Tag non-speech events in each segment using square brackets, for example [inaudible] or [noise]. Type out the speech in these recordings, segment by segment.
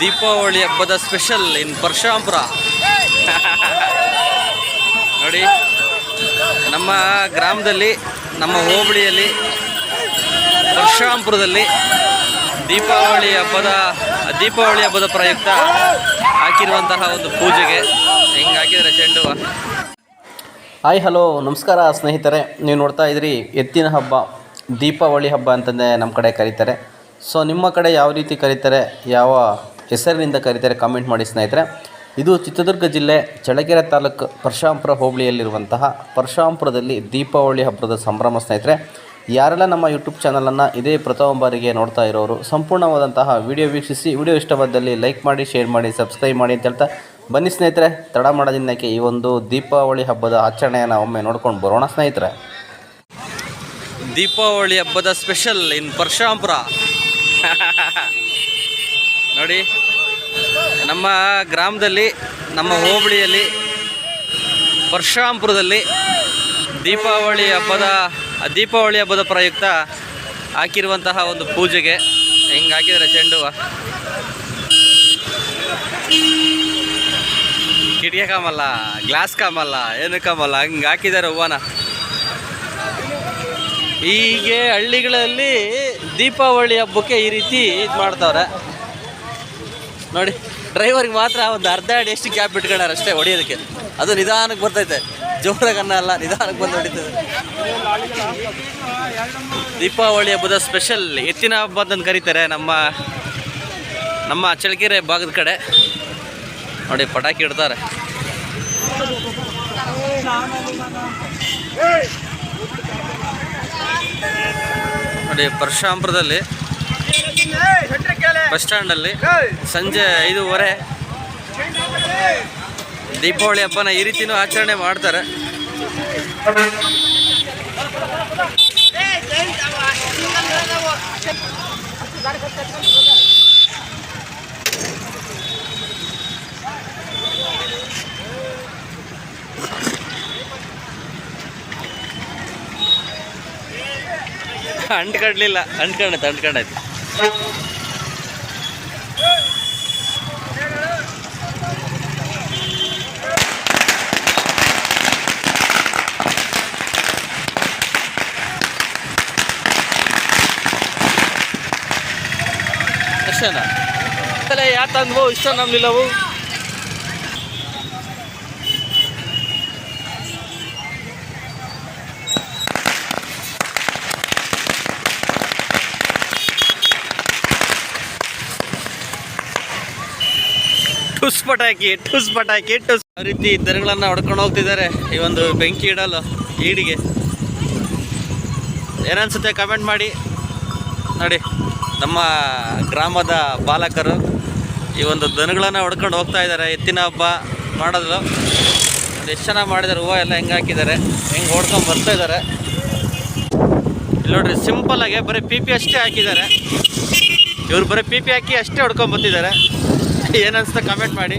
ದೀಪಾವಳಿ ಹಬ್ಬದ ಸ್ಪೆಷಲ್ ಇನ್ ಪರ್ಷಾಂಪುರ ನೋಡಿ, ನಮ್ಮ ಗ್ರಾಮದಲ್ಲಿ, ನಮ್ಮ ಹೋಬಳಿಯಲ್ಲಿ ಪರ್ಷಾಂಪುರದಲ್ಲಿ ದೀಪಾವಳಿ ಹಬ್ಬದ ದೀಪಾವಳಿ ಹಬ್ಬದ ಪ್ರಯುಕ್ತ ಹಾಕಿರುವಂತಹ ಒಂದು ಪೂಜೆಗೆ ಹೆಂಗೆ ಹಾಕಿದರೆ ಚೆಂಡು ಹಾಯ್, ಹಲೋ, ನಮಸ್ಕಾರ ಸ್ನೇಹಿತರೆ. ನೀವು ನೋಡ್ತಾ ಇದ್ರಿ ಎತ್ತಿನ ಹಬ್ಬ, ದೀಪಾವಳಿ ಹಬ್ಬ ಅಂತಂದೇ ನಮ್ಮ ಕಡೆ ಕರೀತಾರೆ. ಸೊ ನಿಮ್ಮ ಕಡೆ ಯಾವ ರೀತಿ ಕರೀತಾರೆ? ಯಾವ ಹೆಸರಿನಿಂದ ಕರೀತಾರೆ ಕಾಮೆಂಟ್ ಮಾಡಿ ಸ್ನೇಹಿತರೆ. ಇದು ಚಿತ್ರದುರ್ಗ ಜಿಲ್ಲೆ ಚಳ್ಳಕೆರೆ ತಾಲೂಕು ಪರಶಾಂಪುರ ಹೋಬಳಿಯಲ್ಲಿರುವಂತಹ ಪರಶಾಂಪುರದಲ್ಲಿ ದೀಪಾವಳಿ ಹಬ್ಬದ ಸಂಭ್ರಮ ಸ್ನೇಹಿತರೆ. ಯಾರೆಲ್ಲ ನಮ್ಮ ಯೂಟ್ಯೂಬ್ ಚಾನಲನ್ನು ಇದೇ ಪ್ರಥಮ ಬಾರಿಗೆ ನೋಡ್ತಾ ಇರೋರು, ಸಂಪೂರ್ಣವಾದಂತಹ ವಿಡಿಯೋ ವೀಕ್ಷಿಸಿ ವಿಡಿಯೋ ಇಷ್ಟವಾದಲ್ಲಿ ಲೈಕ್ ಮಾಡಿ ಶೇರ್ ಮಾಡಿ ಸಬ್ಸ್ಕ್ರೈಬ್ ಮಾಡಿ ಅಂತ ಹೇಳ್ತಾ ಬನ್ನಿ ಸ್ನೇಹಿತರೆ. ತಡ ಮಾಡೋದಿನ್ನಕ್ಕೆ ಈ ಒಂದು ದೀಪಾವಳಿ ಹಬ್ಬದ ಆಚರಣೆಯನ್ನು ಒಮ್ಮೆ ನೋಡ್ಕೊಂಡು ಬರೋಣ ಸ್ನೇಹಿತರೆ. ದೀಪಾವಳಿ ಹಬ್ಬದ ಸ್ಪೆಷಲ್ ಇನ್ ಪರಶುರಾಂಪುರ. [laughs] ನೋಡಿ, ನಮ್ಮ ಗ್ರಾಮದಲ್ಲಿ, ನಮ್ಮ ಹೋಬಳಿಯಲ್ಲಿ, ಪರಶುರಾಂಪುರದಲ್ಲಿ ದೀಪಾವಳಿ ಹಬ್ಬದ ದೀಪಾವಳಿ ಹಬ್ಬದ ಪ್ರಯುಕ್ತ ಹಾಕಿರುವಂತಹ ಒಂದು ಪೂಜೆಗೆ ಹೆಂಗೆ ಹಾಕಿದರೆ ಚೆಂಡು. ಕಿಟಿಗೆ ಕಾಮಲ್ಲ, ಗ್ಲಾಸ್ ಕಾಮಲ್ಲ, ಏನು ಕಾಮಲ್ಲ, ಹಿಂಗೆ ಹಾಕಿದ್ದಾರೆ ಹೂವನ ಹೀಗೆ ಹಳ್ಳಿಗಳಲ್ಲಿ ದೀಪಾವಳಿ ಹಬ್ಬಕ್ಕೆ ಈ ರೀತಿ ಇದು ಮಾಡ್ತಾವ್ರೆ ನೋಡಿ ಡ್ರೈವರ್ಗೆ ಮಾತ್ರ ಒಂದು ಅರ್ಧ ಅಡಿ ಎಷ್ಟು ಕ್ಯಾಪ್ ಬಿಟ್ಕೊಂಡಾರೆ ಅಷ್ಟೇ ಹೊಡಿಯೋದಕ್ಕೆ. ಅದು ನಿಧಾನಕ್ಕೆ ಬರ್ತೈತೆ. ಜೋರಾಗಿ ಅನ್ನ ಅಲ್ಲ, ನಿಧಾನಕ್ಕೆ ಬಂದು ಹೊಡಿತದೆ. ದೀಪಾವಳಿ ಹಬ್ಬದ ಸ್ಪೆಷಲ್ ಎತ್ತಿನ ಹಬ್ಬ ಅಂತ ಕರೀತಾರೆ ನಮ್ಮ ನಮ್ಮ ಚಳ್ಳಕೆರೆ ಭಾಗದ ಕಡೆ. ನೋಡಿ, ಪಟಾಕಿ ಇಡ್ತಾರೆ. ನೋಡಿ, ಪರಶುರಾಂಪುರದಲ್ಲಿ ಬಸ್ ಸ್ಟ್ಯಾಂಡಲ್ಲಿ ಸಂಜೆ ಐದೂವರೆ. ದೀಪಾವಳಿ ಹಬ್ಬನ ಈ ರೀತಿನೂ ಆಚರಣೆ ಮಾಡ್ತಾರೆ. ಅಂಟ್ಕಡ್ಲಿಲ್ಲ ಅಂಟ್ಕೊಂಡೈತೆ ಅಂಟ್ಕೊಂಡೈತೆ ಅಲ್ಲ ಯಾ ತಂದ್ವು ಇಷ್ಟ ನಮ್ಮಿಲ್ಲವು ಟುಸ್ ಪಟಾಕಿ ಟುಸ್ ಪಟಾಕಿ, ಟುಸ್. ಆ ರೀತಿ ದರಗಳನ್ನು ಹೊಡ್ಕೊಂಡು ಹೋಗ್ತಿದ್ದಾರೆ ಈ ಒಂದು ಬೆಂಕಿ ಇಡಲು ಈಡಿಗೆ. ಏನನ್ಸುತ್ತೆ ಕಮೆಂಟ್ ಮಾಡಿ. ನೋಡಿ, ನಮ್ಮ ಗ್ರಾಮದ ಬಾಲಕರು. ಈ ಒಂದು ದನಗಳನ್ನು ಹೊಡ್ಕೊಂಡು ಹೋಗ್ತಾ ಇದ್ದಾರೆ. ಎತ್ತಿನ ಹಬ್ಬ ಮಾಡೋದು. ಎಷ್ಟು ಜನ ಮಾಡಿದ್ದಾರೆ, ಹೂವು ಎಲ್ಲ ಹೆಂಗೆ ಹಾಕಿದ್ದಾರೆ, ಹೆಂಗೆ ಹೊಡ್ಕೊಂಡು ಬರ್ತಾ ಇದ್ದಾರೆ. ಇಲ್ಲಿ ನೋಡ್ರಿ ಸಿಂಪಲ್ ಆಗಿ ಬರೀ ಪಿ ಪಿ ಅಷ್ಟೇ ಹಾಕಿದ್ದಾರೆ. ಇವ್ರು ಬರೀ ಪಿ ಪಿ ಹಾಕಿ ಅಷ್ಟೇ ಹೊಡ್ಕೊಂಡು ಬರ್ತಿದ್ದಾರೆ. ಏನನ್ಸುತ್ತೆ ಕಮೆಂಟ್ ಮಾಡಿ.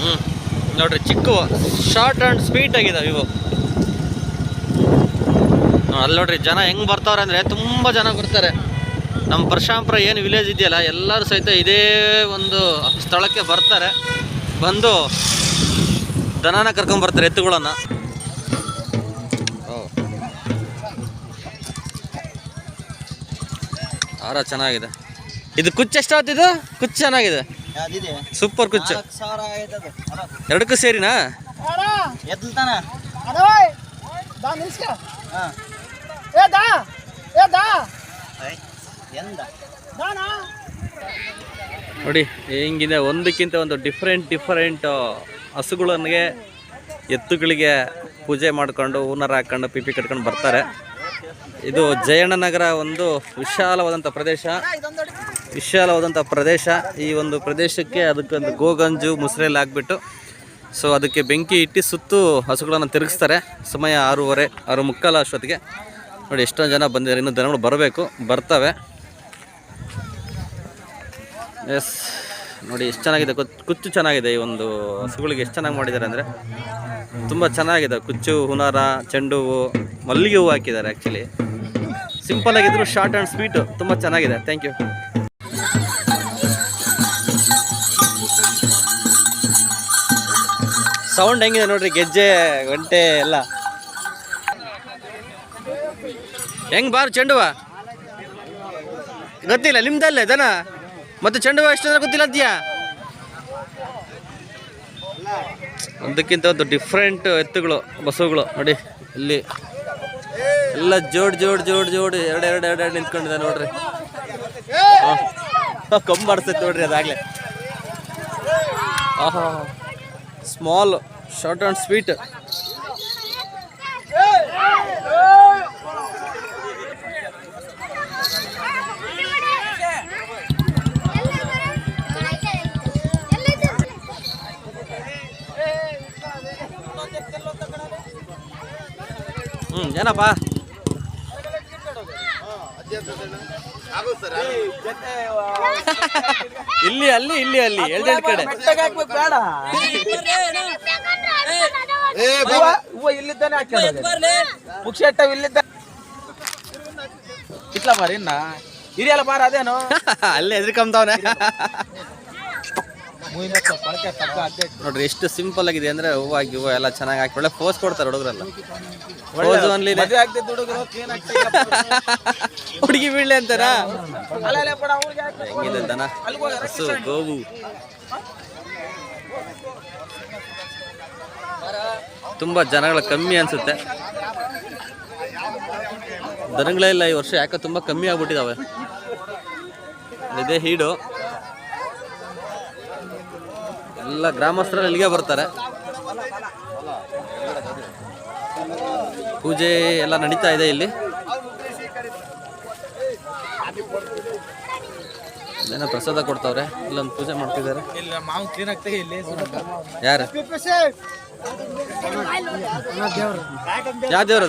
ಹ್ಞೂ ನೋಡ್ರಿ ಚಿಕ್ಕವು ಶಾರ್ಟ್ ಆ್ಯಂಡ್ ಸ್ವೀಟ್ ಆಗಿದ್ದಾವೆ ಇವು. ಅಲ್ಲಿ ನೋಡ್ರಿ ಜನ ಹೆಂಗೆ ಬರ್ತಾವ್ರೆ ಅಂದರೆ ತುಂಬ ಜನ ಬರ್ತಾರೆ. ನಮ್ಮ ಪರಶಾಂಪುರ ಏನು ವಿಲೇಜ್ ಇದೆಯಲ್ಲ ಎಲ್ಲರೂ ಸಹಿತ ಇದೇ ಒಂದು ಸ್ಥಳಕ್ಕೆ ಬರ್ತಾರೆ. ಬಂದು ದನನ ಕರ್ಕೊಂಬರ್ತಾರೆ ಎತ್ತುಗಳನ್ನು. ಆರ ಚೆನ್ನಾಗಿದೆ. ಇದು ಕುಚ್ಚು ಎಷ್ಟಾಗ್ತಿದ್ದು ಕುಚ್ಚು ಚೆನ್ನಾಗಿದೆ. ಸೂಪರ್ ಕುಚ್ಚು. ಎರಡಕ್ಕೂ ಸೇರಿನಾ? ಏ ದಾ ಏ ದಾ. ದಾನಾ? ನೋಡಿ ಹೆಂಗಿದೆ ಒಂದಕ್ಕಿಂತ ಒಂದು ಡಿಫ್ರೆಂಟ್ ಡಿಫರೆಂಟ್ ಹಸುಗಳಿಗೆ ಎತ್ತುಗಳಿಗೆ ಪೂಜೆ ಮಾಡ್ಕೊಂಡು ಹೂನರ್ ಹಾಕೊಂಡು ಪಿಪಿ ಕಟ್ಕೊಂಡು ಬರ್ತಾರೆ. ಇದು ಜಯಣ್ಣನಗರ ಒಂದು ವಿಶಾಲವಾದಂಥ ಪ್ರದೇಶ. ವಿಶಾಲವಾದಂಥ ಪ್ರದೇಶ. ಈ ಒಂದು ಪ್ರದೇಶಕ್ಕೆ ಅದಕ್ಕೊಂದು ಗೋಗಂಜು ಮುಸ್ರೇಲಿ ಹಾಕ್ಬಿಟ್ಟು ಸೊ ಅದಕ್ಕೆ ಬೆಂಕಿ ಇಟ್ಟು ಸುತ್ತು ಹಸುಗಳನ್ನು ತಿರುಗಿಸ್ತಾರೆ. ಸಮಯ ಆರೂವರೆ ಆರು ಮುಕ್ಕಾಲು ಅಷ್ಟೊತ್ತಿಗೆ. ನೋಡಿ ಎಷ್ಟೊಂದು ಜನ ಬಂದಿದ್ದಾರೆ. ಇನ್ನೂ ದನಗಳು ಬರಬೇಕು. ಬರ್ತವೆ. ಎಸ್ ನೋಡಿ, ಎಷ್ಟು ಚೆನ್ನಾಗಿದೆ. ಕುಚ್- ಕುಚ್ಚು ಚೆನ್ನಾಗಿದೆ ಈ ಒಂದು ಹಸುಗಳಿಗೆ. ಎಷ್ಟು ಚೆನ್ನಾಗಿ ಮಾಡಿದ್ದಾರೆ ಅಂದರೆ. ತುಂಬ ಚೆನ್ನಾಗಿದೆ. ಕುಚ್ಚು, ಹುನಾರ, ಚೆಂಡು ಹೂವು, ಮಲ್ಲಿಗೆ ಹೂವು ಹಾಕಿದ್ದಾರೆ ಆ್ಯಕ್ಚುಲಿ ಸಿಂಪಲ್ ಆಗಿದ್ರು ಶಾರ್ಟ್ ಆ್ಯಂಡ್ ಸ್ವೀಟು ತುಂಬ ಚೆನ್ನಾಗಿದೆ. ಥ್ಯಾಂಕ್ ಯು ಸೌಂಡ್ ಹೆಂಗಿದೆ ನೋಡ್ರಿ? ಗೆಜ್ಜೆ, ಗಂಟೆ ಎಲ್ಲ. ಹೆಂಗ್ ಬಾರು ಚೆಂಡುವ? ಗೊತ್ತಿಲ್ಲ, ನಿಮ್ದಲ್ಲೇ ದನ? ಮತ್ತೆ ಚೆಂಡುವ ಎಷ್ಟು ಜನ ಗೊತ್ತಿಲ್ಲ ಅಂತೀಯಾ? ಒಂದಕ್ಕಿಂತ ಒಂದು ಡಿಫ್ರೆಂಟ್ ಎತ್ತುಗಳು ಬಸವುಗಳು ನೋಡಿ, ಇಲ್ಲಿ ಎಲ್ಲ ಜೋಡ್ ಜೋಡ್ ಜೋಡ್ ಜೋಡ್ ಎರಡು ಎರಡು ಎರಡು ಎರಡು ನಿಂತ್ಕೊಂಡಿದೆ ನೋಡ್ರಿ. ಕಮ್ಮಿ ಮಾಡಿಸ್ತೈತೆ ನೋಡ್ರಿ ಅದಾಗಲೇ. ಆಹಾ ಸ್ಮಾಲ್ ಶಾರ್ಟ್ ಆ್ಯಂಡ್ ಸ್ವೀಟ್ ಏನಪ್ಪ? ಇಲ್ಲಿ ಅಲ್ಲಿ ಇಲ್ಲಿ ಅಲ್ಲಿ ಎರಡೆರಡು ಕಡೆ. ಇಲ್ಲಿದ್ದಾನೆ ಮುಕ್ಷೆಟ್ಟ ಇಲ್ಲಿದ್ದ ಇಟ್ಲ ಮಾರಿ ಇನ್ನ. ಹಿರಿಯಲ್ಲ ಬಾರ ಅದೇನು? [laughs] ಅಲ್ಲೇ ಎದ್ರಿಕಂಬದವನೆ ನೋಡ್ರಿ ಎಷ್ಟು ಸಿಂಪಲ್ ಆಗಿದೆ ಅಂದ್ರೆ ಹೂವು ಗಿವು ಎಲ್ಲ ಚೆನ್ನಾಗಿ ಹಾಕಿ ಒಳ್ಳೆ ಫೋಸ್ ಕೊಡ್ತಾರೆ ಹುಡುಗರೆಲ್ಲ. ಹುಡುಗಿ ಬೀಳಿ ಅಂತಾರ? ಹೆಂಗಿದೆ ದನ ಹಸು ಗೋವು. ತುಂಬಾ ಜನಗಳ ಕಮ್ಮಿ ಅನ್ಸುತ್ತೆ. ದನಗಳೇ ಇಲ್ಲ ಈ ವರ್ಷ ಯಾಕೆ ತುಂಬಾ ಕಮ್ಮಿ ಆಗ್ಬಿಟ್ಟಿದಾವೆ. ಇದೇ ಹೀಡು. ಎಲ್ಲ ಗ್ರಾಮಸ್ಥರಲ್ಲಿ ಇಲ್ಲಿಗೆ ಬರ್ತಾರೆ. ಪೂಜೆ ಎಲ್ಲ ನಡೀತಾ ಇದೆ ಇಲ್ಲಿ. ಏನೋ ಪ್ರಸಾದ ಕೊಡ್ತಾವ್ರೆ, ಇಲ್ಲೊಂದು ಪೂಜೆ ಮಾಡ್ತಿದ್ದಾರೆ. ಯಾರು? ಯಾವ ದೇವ್ರು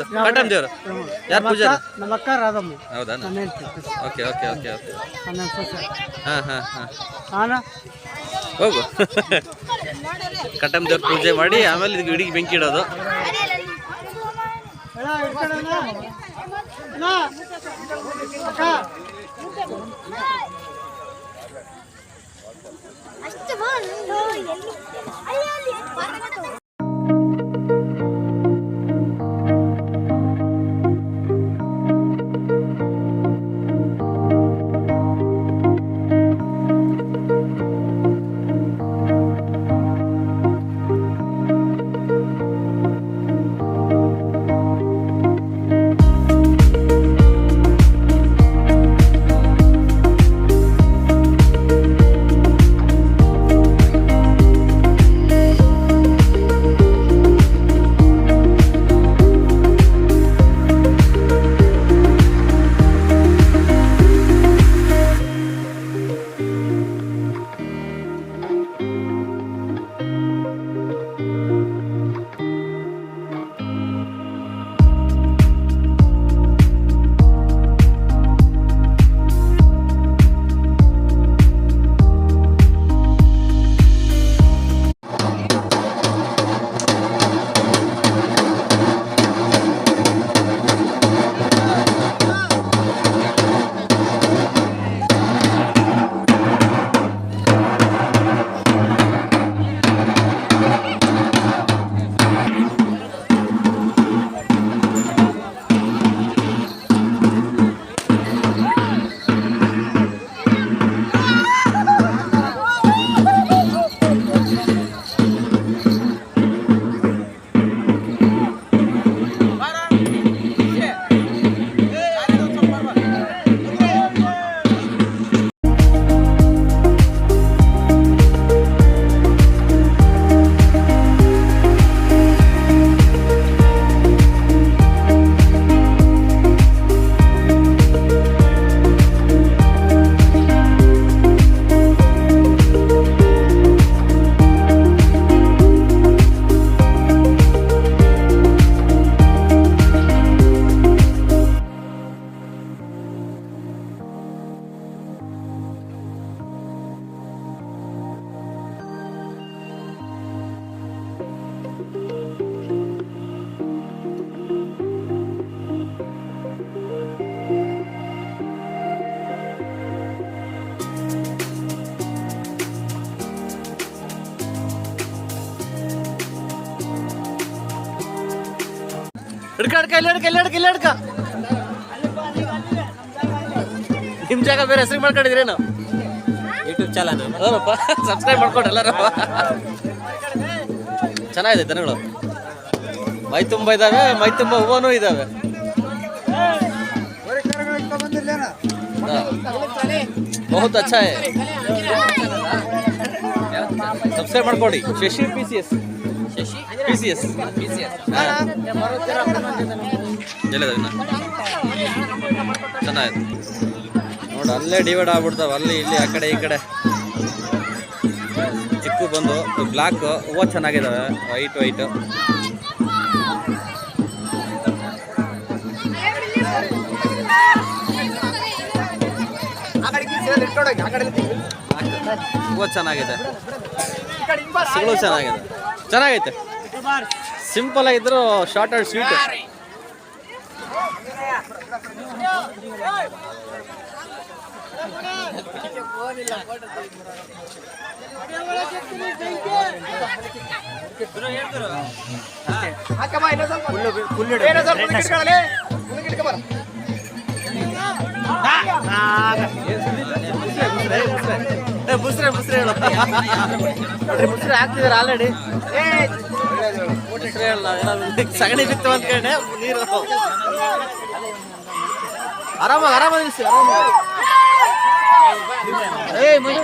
ದೇವ್ರು? ಯಾರು ಪೂಜೆ ಹೌದಾ? Okay okay okay okay. ಹಾಂ ಹಾಂ ಹಾಂ. ಹೋಗು. ಕಟಮ್ ದೇವ್ರ ಪೂಜೆ ಮಾಡಿ ಆಮೇಲೆ ಇದಕ್ಕೆ ಹಿಡಿಗೆ ಬೆಂಕಿ ಇಡೋದು. ಇಲ್ಲಡ್ಕ ಇಲ್ಲಡ್ಕ ಇಲ್ಲಡ್ಕ ಇಲ್ಲಡ್ಕ ನಿಮ್ ಜಾಗ ಬೇರೆ ಹೆಸರು ಮಾಡ್ಕೊಂಡಿದ್ರೇನು ಯೂಟ್ಯೂಬ್ ಚಾನಲ್ ಹೌದಪ್ಪ ಸಬ್ಸ್ಕ್ರೈಬ್ ಮಾಡ್ಕೊಂಡು ಎಲ್ಲಾರಪ್ಪ ಚೆನ್ನಾಗಿದೆ ದನಗಳು ಮೈ ತುಂಬ ಇದಾವೆ ಮೈ ತುಂಬ ಹೂವನೂ ಇದಾವೆ ಬಹುತ್ ಅಚ್ಚಾ ಸಬ್ಸ್ಕ್ರೈಬ್ ಮಾಡ್ಕೊಡಿ Shashi P C S P C S ನೋಡು ಅಲ್ಲೇ ಡಿವೈಡ್ ಆಗ್ಬಿಡ್ತಾವ. ಅಲ್ಲಿ ಇಲ್ಲಿ ಆ ಕಡೆ ಈ ಕಡೆ. ಚಿಕ್ಕು ಬಂದು ಬ್ಲಾಕ್ ಹೂವು ಚೆನ್ನಾಗಿದಾವೆ. ವೈಟ್ ವೈಟ್ ಹೂವು ಚೆನ್ನಾಗಿದೆ. ಹಸುಗಳು ಚೆನ್ನಾಗಿದೆ. ಚೆನ್ನಾಗೈತೆ. ಸಿಂಪಲ್ ಆಗಿದ್ರು ಶಾರ್ಟ್ ಆ್ಯಂಡ್ ಸ್ವೀಟ್ ಮುಸ್ರೆ ಮುಸ್ರೆ ಹೇಳು. ನೋಡ್ರಿ ಮುಸ್ರೆ ಹಾಕ್ತಿದಾರೆ ಆಲ್ರೆಡಿ ಹೇಳ ಸಗಣಿ ಬಿತ್ತು ಅಂತ ಕೇಳಿ ನೀರು. ಆರಾಮ ಆರಾಮ ನಿಲ್ಸಿ, ಆರಾಮ. ಏ ಮನು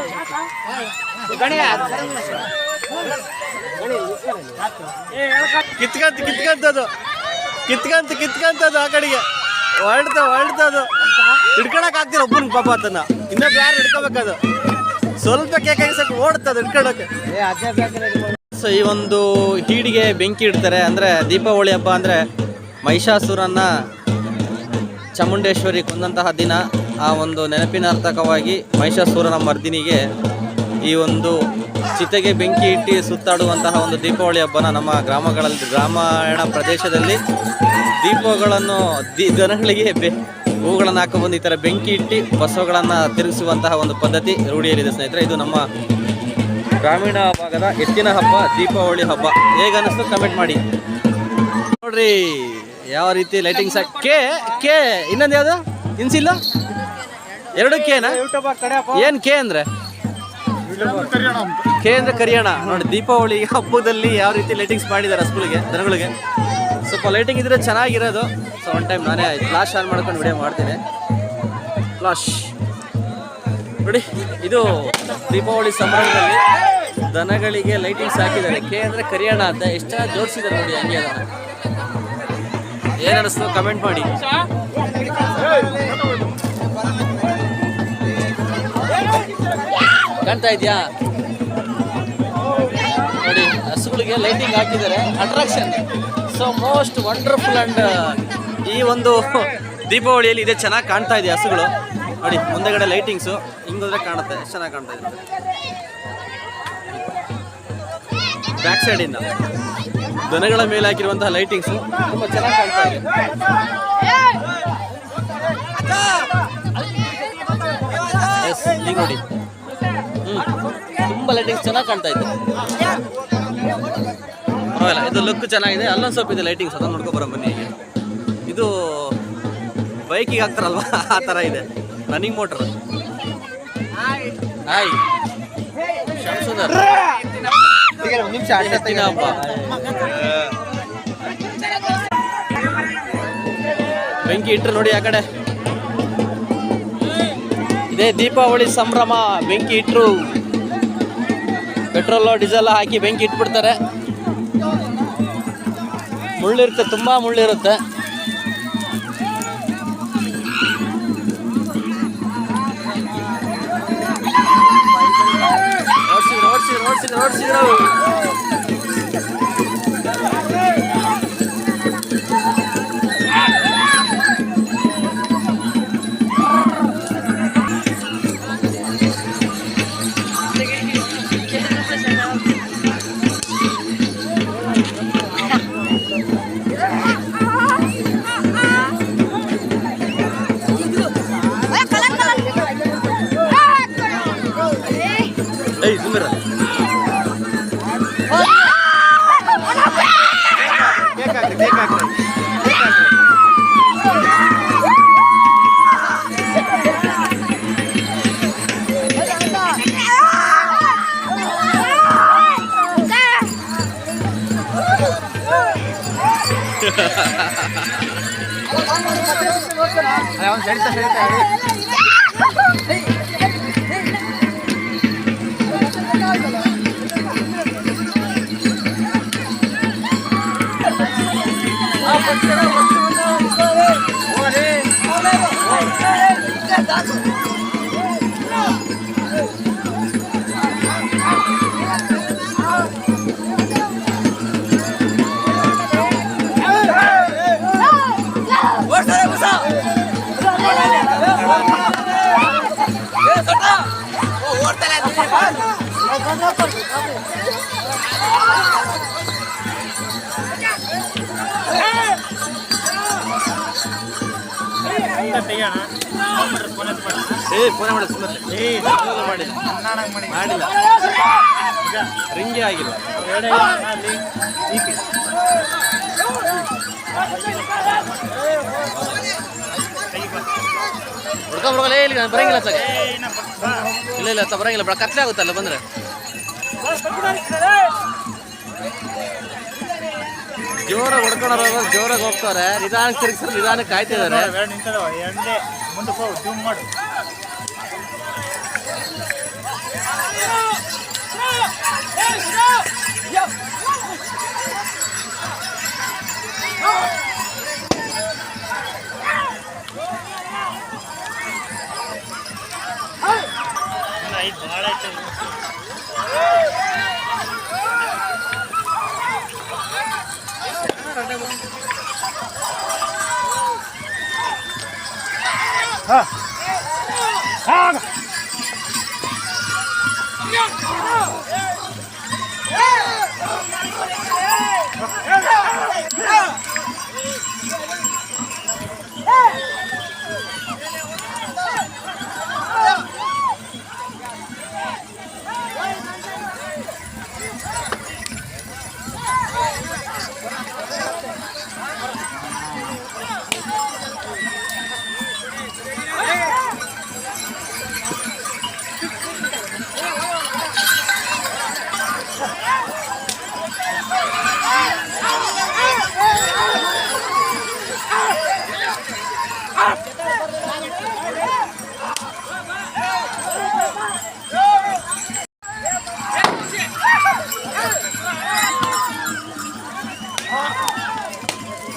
ಗಣಿಯ ಕಿತ್ಕಂತ ಕಿತ್ಕಂತದು ಕಿತ್ಕಂತ ಕಿತ್ಕಂತದು ಆ ಕಡೆಗೆ. ಹೊರಡ್ತ ಹೊರಡ್ತದು ಹಿಡ್ಕೊಳಕ್ ಆಗ್ತಿರ ಒಬ್ಬನ ಪಾಪ ಅದನ್ನ ಇನ್ನೊಬ್ಬ ಯಾರು ಹಿಡ್ಕೋಬೇಕದು ಸ್ವಲ್ಪ ಕೇಕ್ ಓಡ್ತದ ಸೊ ಈ ಒಂದು ಹೀಡಿಗೆ ಬೆಂಕಿ ಇಡ್ತಾರೆ. ಅಂದರೆ ದೀಪಾವಳಿ ಹಬ್ಬ ಅಂದರೆ ಮಹಿಷಾಸುರನ್ನ ಚಾಮುಂಡೇಶ್ವರಿ ಕೊಂದಂತಹ ದಿನ. ಆ ಒಂದು ನೆನಪಿನಾರ್ಥಕವಾಗಿ ಮಹಿಷಾಸುರನ ಮರ್ದಿನಿಗೆ ಈ ಒಂದು ಚಿತೆಗೆ ಬೆಂಕಿ ಇಟ್ಟು ಸುತ್ತಾಡುವಂತಹ ಒಂದು ದೀಪಾವಳಿ ಹಬ್ಬನ ನಮ್ಮ ಗ್ರಾಮಗಳಲ್ಲಿ ಗ್ರಾಮೀಣ ಪ್ರದೇಶದಲ್ಲಿ ದೀಪಗಳನ್ನು ದಿ ಜನಗಳಿಗೆ ಬೆ ಹೂಗಳನ್ನು ಹಾಕೊಂಡು ಈ ಥರ ಬೆಂಕಿ ಇಟ್ಟು ಬಸವಗಳನ್ನು ತಿರುಗಿಸುವಂತಹ ಒಂದು ಪದ್ಧತಿ ರೂಢಿಯಲ್ಲಿದೆ ಸ್ನೇಹಿತರೆ. ಇದು ನಮ್ಮ ಗ್ರಾಮೀಣ ಭಾಗದ ಎತ್ತಿನ ಹಬ್ಬ, ದೀಪಾವಳಿ ಹಬ್ಬ. ಹೇಗೆ ಅನ್ನಿಸ್ತು ಕಮೆಂಟ್ ಮಾಡಿ. ನೋಡ್ರಿ, ಯಾವ ರೀತಿ ಲೈಟಿಂಗ್ಸ್ ಕೆ ಕೆ, ಇನ್ನೊಂದು ಯಾವುದು? ಇನ್ಸಿಲ್ಲ ಎರಡು ಕೆನಾ ಏನು ಕೆ ಅಂದರೆ? ಕೆ ಅಂದ್ರೆ ಕರಿಯೋಣ. ನೋಡಿ ದೀಪಾವಳಿ ಹಬ್ಬದಲ್ಲಿ ಯಾವ ರೀತಿ ಲೈಟಿಂಗ್ಸ್ ಮಾಡಿದ್ದಾರೆ ಸ್ಕೂಲಿಗೆ ದನಗಳಿಗೆ? ಸ್ವಲ್ಪ ಲೈಟಿಂಗ್ ಇದ್ರೆ ಚೆನ್ನಾಗಿರೋದು. ಸೊ ಒನ್ ಟೈಮ್ ನಾನೇ ಫ್ಲಾಶ್ ಆನ್ ಮಾಡ್ಕೊಂಡು ವಿಡಿಯೋ ಮಾಡ್ತೀನಿ. ಫ್ಲಾಶ್ ನೋಡಿ, ಇದು ದೀಪಾವಳಿ ಸಂಭ್ರಮದಲ್ಲಿ ದನಗಳಿಗೆ ಲೈಟಿಂಗ್ಸ್ ಹಾಕಿದ್ದಾರೆ. ಕೆ ಅಂದರೆ ಕರಿಯಾಣ ಅಂತ ಎಷ್ಟು ಜೋಡಿಸಿದ್ದಾರೆ ನೋಡಿ, ಹಂಗೆ ಅದನ್ನ ಏನಿಸ್ತು ಕಮೆಂಟ್ ಮಾಡಿ. ಕಾಣ್ತಾ ಇದೆಯಾ? ನೋಡಿ, ಹಸುಗಳಿಗೆ ಲೈಟಿಂಗ್ ಹಾಕಿದ್ದಾರೆ. Attraction so most wonderful and ಈ ಒಂದು ದೀಪಾವಳಿಯಲ್ಲಿ ಇದೆ, ಚೆನ್ನಾಗಿ ಕಾಣ್ತಾ ಇದೆ ಹಸುಗಳು. ನೋಡಿ, ಮುಂದೆಗಡೆ ಲೈಟಿಂಗ್ಸು ಹಿಂಗೋದ್ರೆ ಕಾಣುತ್ತೆ, ಚೆನ್ನಾಗಿ ಕಾಣ್ತಾ ಇದೆ. ಬ್ಯಾಕ್ ಸೈಡಿಂದ ದನಗಳ ಮೇಲೆ ಹಾಕಿರುವಂತಹ ಲೈಟಿಂಗ್ಸು ತುಂಬ ಚೆನ್ನಾಗಿ ಕಾಣ್ತಾ ಇದೆ. ಈಗ ನೋಡಿ. ಹ್ಮ್, ತುಂಬ ಲೈಟಿಂಗ್ಸ್ ಚೆನ್ನಾಗಿ ಕಾಣ್ತಾ ಇದೆ. ಪರವಾಗಿಲ್ಲ ಇದು ಲುಕ್ ಚೆನ್ನಾಗಿದೆ. ಅಲ್ಲೊಂದು ಸ್ವಲ್ಪ ಇದೆ ಲೈಟಿಂಗ್ಸ್ ಅದನ್ನು ನೋಡ್ಕೊ ಬರೋ ಬನ್ನಿ ಇದು ಬೈಕಿಗೆ ಹಾಕ್ತಾರಲ್ವ? ಆ ಥರ ಇದೆ. ರನ್ನಿಂಗ್ ಮೋಟ್ರ್ ಹಾಯ್ ನಿಮಿಷ ಬೆಂಕಿ ಇಟ್ಟರು ನೋಡಿ ಆ ಕಡೆ. ಇದೇ ದೀಪಾವಳಿ ಸಂಭ್ರಮ. ಬೆಂಕಿ ಇಟ್ಟರು ಪೆಟ್ರೋಲು, ಡೀಸೆಲ್ ಹಾಕಿ ಬೆಂಕಿ ಇಟ್ಬಿಡ್ತಾರೆ. ಮುಳ್ಳಿರುತ್ತೆ ತುಂಬ ಮುಳ್ಳಿರುತ್ತೆ ಓಡ್ಸಿದ್ರು ಓಡ್ಸಿದ್ರು ಓಡ್ಸಿದ್ರು ಓಡ್ಸಿದ್ರು That's ಫೋನ್ ಮಾಡಿ ಸುಮ್ಮನೆ ಮಾಡಿಲ್ಲ ಮಾಡಿಲ್ಲ ರಿಂಗೇ ಆಗಿಲ್ಲ ಹುಡ್ಕೊಂಬರ್ಗಲ್ಲ ಇಲ್ಲಿ ನಾನು ಬರಂಗಿಲ್ಲ ತಗ ಇಲ್ಲ ಇಲ್ಲ ತ ಬರಂಗಿಲ್ಲ ಬಡ ಕತ್ಲೆ ಆಗುತ್ತಲ್ಲ ಬಂದ್ರೆ ಜೋರಾಗಿ ಹೊಡ್ಕೊಂಡ್ರ ಜೋರಾಗಿ ಹೋಗ್ತಾರೆ. ನಿಧಾನ ತಿರುಗಿಸ್ರೆ ನಿಧಾನ ಕಾಯ್ತಿದ್ದಾರೆ.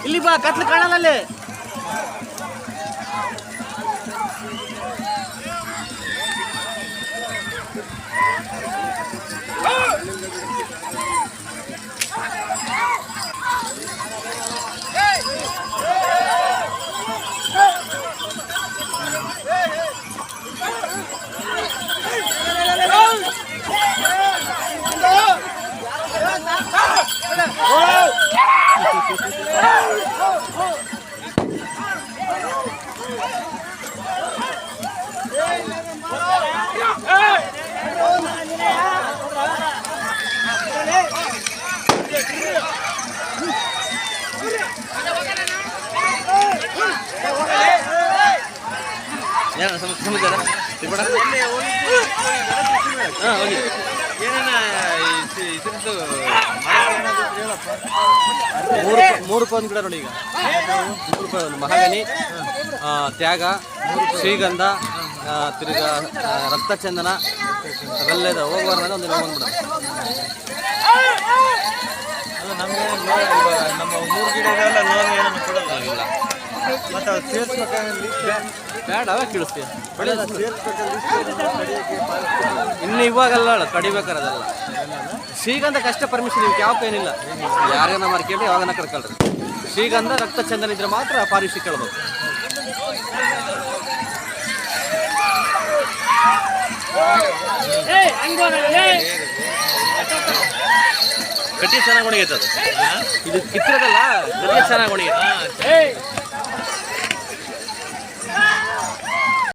ಇಲ್ಲಿ ಬಾ ಕತ್ಲು ಕಾಣಲ್ಲ ಸಮಾಚಾರ? ಹಾ, ಹೋಗಿ. ಮೂರು ಮೂರು ರೂಪಾಯಿ ಒಂದು ಗಿಡ ನೋಡಿ ಈಗ. ಮೂರು ರೂಪಾಯಿ ಒಂದು ಮಹಾಗನಿ ಆ, ತ್ಯಾಗ ಶ್ರೀಗಂಧ ತಿರುಗ ರಕ್ತ ಚಂದನ ರಕ್ತಚಂದನ ಅವೆಲ್ಲ ಇದೆ ಹೋಗುವಾರ ಒಂದು ಬಂದ್ಬಿಡ ನಮಗೆ ನಮ್ಮ ಮೂರು ಗಿಡ ಲೋನ್ ಏನನ್ನು ಕೊಡಲ್ಲ. ಇಲ್ಲ. ಮತ್ತೆ ಬೇಡ. ಇನ್ನು ಇವಾಗಲ್ಲ ಅಲ್ಲ ಕಡಿಬೇಕಾರೆ ಅದೆಲ್ಲ ಶ್ರೀಗಂಧ ಕಷ್ಟ ಪರ್ಮಿಷನ್ ಇವಕ್ಕೆ ಯಾವ ಏನಿಲ್ಲ ಯಾರನ್ನ ಮಾರ್ಕೇಳಿ ಯಾವಾಗನ ಕರ್ಕೊಳ್ರಿ. ಶ್ರೀಗಂಧ ರಕ್ತ ಚಂದನ ಇದ್ರೆ ಮಾತ್ರ ಪಾರಿಸಿ ಕೇಳ್ಬೇಕು ಕಟ್ಟಿ ಚೆನ್ನಾಗಿ ಒಣಗೈತೆ ಅದು ಇದು ಕಿತ್ತದಲ್ಲ ಚೆನ್ನಾಗಿ ಒಣಗೈತೆ